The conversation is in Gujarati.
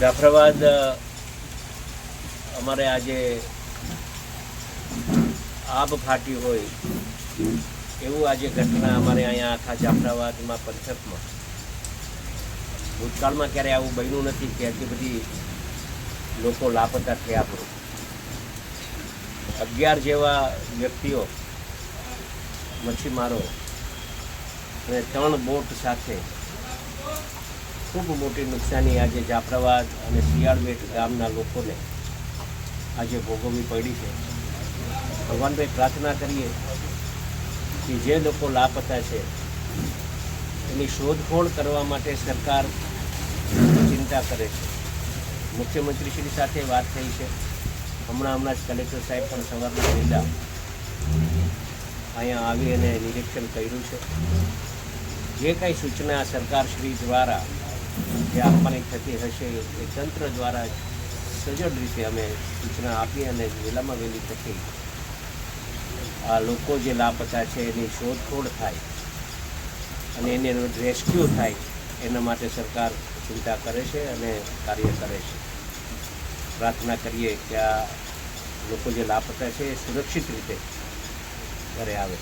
જાફરાબાદ અમારે આજે આબ ફાટી હોય એવું આજે ઘટના અમારે અહીંયા આખા જાફરાબાદમાં પંથકમાં. ભૂતકાળમાં ક્યારે આવું બન્યું નથી કે આટલી બધી લોકો લાપતા થયા પૂરું અગિયાર જેવા વ્યક્તિઓ મચ્છીમારો અને ત્રણ બોટ સાથે ખૂબ મોટી નુકસાની આજે જાફરાબાદ અને શિયાળબેટ ગામના લોકોને આજે ભોગવવી પડી છે. ભગવાનભાઈ પ્રાર્થના કરીએ કે જે લોકો લાપતા છે, એની શોધખોળ કરવા માટે સરકાર ચિંતા કરે છે. મુખ્યમંત્રીશ્રી સાથે વાત થઈ છે. હમણાં હમણાં જ કલેક્ટર સાહેબ પણ સવારના પહેલાં અહીંયા આવી અને નિરીક્ષણ કર્યું છે. જે કાંઈ સૂચના સરકારશ્રી દ્વારા જે આપવાની થતી હશે એ તંત્ર દ્વારા સજડ રીતે અમે સૂચના આપી અને વહેલામાં વહેલી થતી. આ લોકો જે લાપતા છે એની શોધખોળ થાય અને એને રેસ્ક્યુ થાય એના માટે સરકાર ચિંતા કરે છે અને કાર્ય કરે છે. પ્રાર્થના કરીએ કે આ લોકો જે લાપતા છે એ સુરક્ષિત રીતે ઘરે આવે.